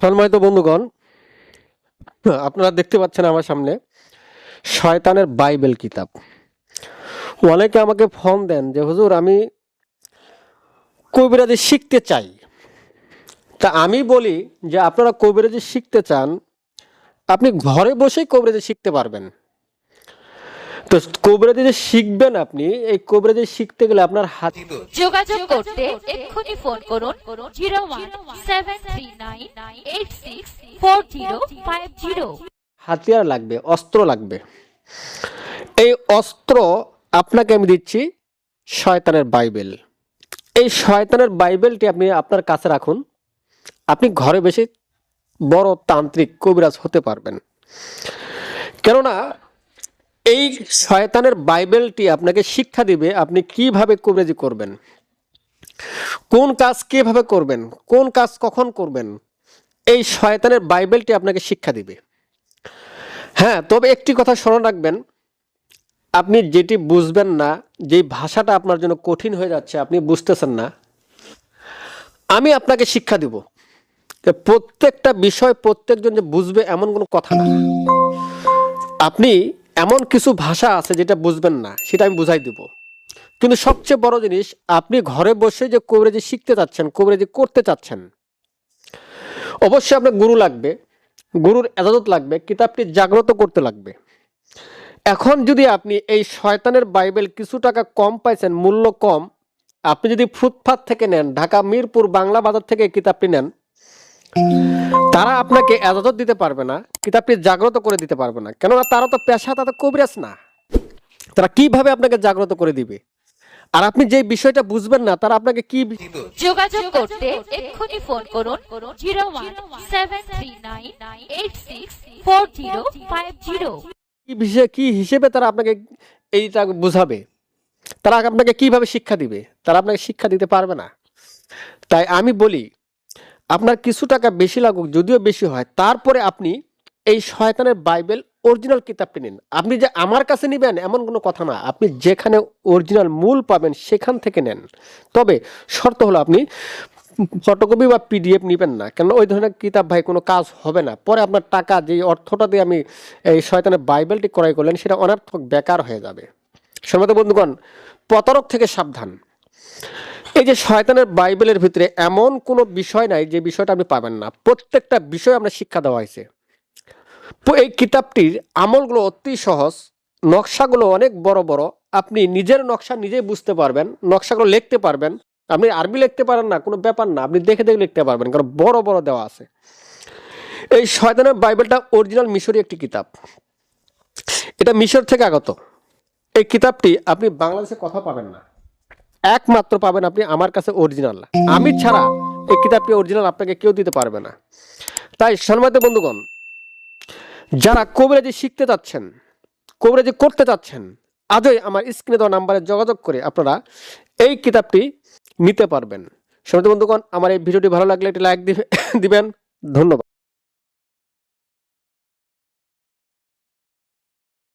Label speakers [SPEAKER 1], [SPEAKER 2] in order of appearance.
[SPEAKER 1] সম্মানিত বন্ধুগণ, আপনারা দেখতে পাচ্ছেন আমার সামনে শয়তানের বাইবেল কিতাব। অনেকে আমাকে ফর্ম দেন যে, হুজুর, আমি কবিরাজি শিখতে চাই। তা আমি বলি যে, আপনারা কবিরাজি শিখতে চান, আপনি ঘরে বসেই কবিরাজি শিখতে পারবেন। তো কবিরাজি যে শিখবেন আপনি এই কবিরাজি শিখতে গেলে আপনার হাত
[SPEAKER 2] যোগাযোগ করতে এক্ষুনি ফোন করুন zero one seven three nine eight six four zero five zero.
[SPEAKER 1] হাতিয়ার লাগবে অস্ত্র লাগবে। এই অস্ত্র আপনাকে আমি দিচ্ছি শয়তানের বাইবেল। এই শয়তানের বাইবেলটি আপনি আপনার কাছে রাখুন। আপনি ঘরে বেশি বড় তান্ত্রিক কবিরাজ হতে পারবেন। কেননা এই শয়তানের বাইবেলটি আপনাকে শিক্ষা দিবে আপনি কীভাবে কবিরাজি করবেন? কোন কাজ কীভাবে করবেন? কোন কাজ কখন করবেন? এই শয়তানের বাইবেলটি আপনাকে শিক্ষা দিবে। হ্যাঁ তবে একটি কথা স্মরণ রাখবেন, আপনি যেটি বুঝবেন না যেই ভাষাটা আপনার জন্য কঠিন হয়ে যাচ্ছে, আপনি বুঝতেছেন না, আমি আপনাকে শিক্ষা দিব প্রত্যেকটা বিষয় প্রত্যেকজন যে বুঝবে এমন কোনো কথা না। আপনি এমন কিছু ভাষা আছে যেটা বুঝবেন না, সেটা আমি বুঝাই দিব। কিন্তু সবচেয়ে বড় জিনিস, আপনি ঘরে বসে যে কবিরাজি শিখতে চাচ্ছেন, কবিরাজি করতে চাচ্ছেন, অবশ্যই আপনার গুরু লাগবে, গুরুর এজাজত লাগবে, কিতাবটি জাগ্রত করতে লাগবে। এখন যদি আপনি এই শয়তানের বাইবেল কিছু টাকা কম পাইছেন, মূল্য কম, আপনি যদি ফুটপাথ থেকে নেন, ঢাকা, মিরপুর, বাংলা বাজার থেকে কিতাবটি নেন তারা আপনাকে এজাজত দিতে পারবে না কিতাবটি জাগ্রত করে দিতে পারবে না। কেননা তারা তো পেশা তাদের কবিরাজ না। তারা কীভাবে আপনাকে জাগ্রত করে দিবে? আর আপনি যে বিষয়টা বুঝবেন না তারা আপনাকে কি
[SPEAKER 2] যোগাযোগ করতে এক্ষুনি ফোন করুন zero one seven three nine eight six four zero five zero.
[SPEAKER 1] কি বিষয়ে কি হিসেবে তারা আপনাকে এইটা বুঝাবে? তারা আপনাকে কীভাবে শিক্ষা দিবে? তারা আপনাকে শিক্ষা দিতে পারবে না। তাই আমি বলি আপনার কিছু টাকা বেশি লাগুক, যদিও বেশি হয়, তারপরে আপনি এই শয়তানের বাইবেল অরিজিনাল কিতাবটি নিন। আপনি যে আমার কাছে নেবেন এমন কোনো কথা না, আপনি যেখানে অরিজিনাল মূল পাবেন সেখান থেকে নেন। তবে শর্ত হলো আপনি ফটোকপি বা পিডিএফ নেবেন না কেন ওই ধরনের কিতাব ভাই কোনো কাজ হবে না। পরে আপনার টাকা যে অর্থটা দিয়ে আমি এই শয়তানের বাইবেলটি ক্রয় করলেন, সেটা অনর্থক বেকার হয়ে যাবে। সর্বত বন্ধুগণ, প্রতারক থেকে সাবধান। এই যে শয়তানের বাইবেলের ভিতরে এমন কোনো বিষয় নাই যে বিষয়টা আপনি পাবেন না। প্রত্যেকটা বিষয় আপনার শিক্ষা দেওয়া হয়েছে। এই কিতাবটির আমলগুলো অতি সহজ, নকশাগুলো অনেক বড় বড়। আপনি নিজের নকশা নিজেই বুঝতে পারবেন, নকশাগুলো লিখতে পারবেন। আপনি আরবি লিখতে পারেন না, কোনো ব্যাপার না। আপনি দেখে দেখে লিখতে পারবেন, কারণ বড় বড় দেওয়া আছে। এই শয়তানের বাইবেলটা অরিজিনাল মিশরি একটি কিতাব। এটা মিশর থেকে আগত। এই কিতাবটি আপনি বাংলাদেশে কথা পাবেন না। একমাত্র পাবেন আপনি আমার কাছে অরিজিনাল আমি ছাড়া এই কিতাবটি অরিজিনাল আপনাকে কেউ দিতে পারবে না। তাই সম্মানিত বন্ধুগণ, যারা কবিরাজি শিখতে চাচ্ছেন, কবিরাজি করতে চাচ্ছেন, আজই আমার স্ক্রিনে দেওয়া নাম্বারে যোগাযোগ করে আপনারা এই কিতাবটি নিতে পারবেন। সম্মানিত বন্ধুগণ, আমার এই ভিডিওটি ভালো লাগলে একটি লাইক দিবেন। ধন্যবাদ।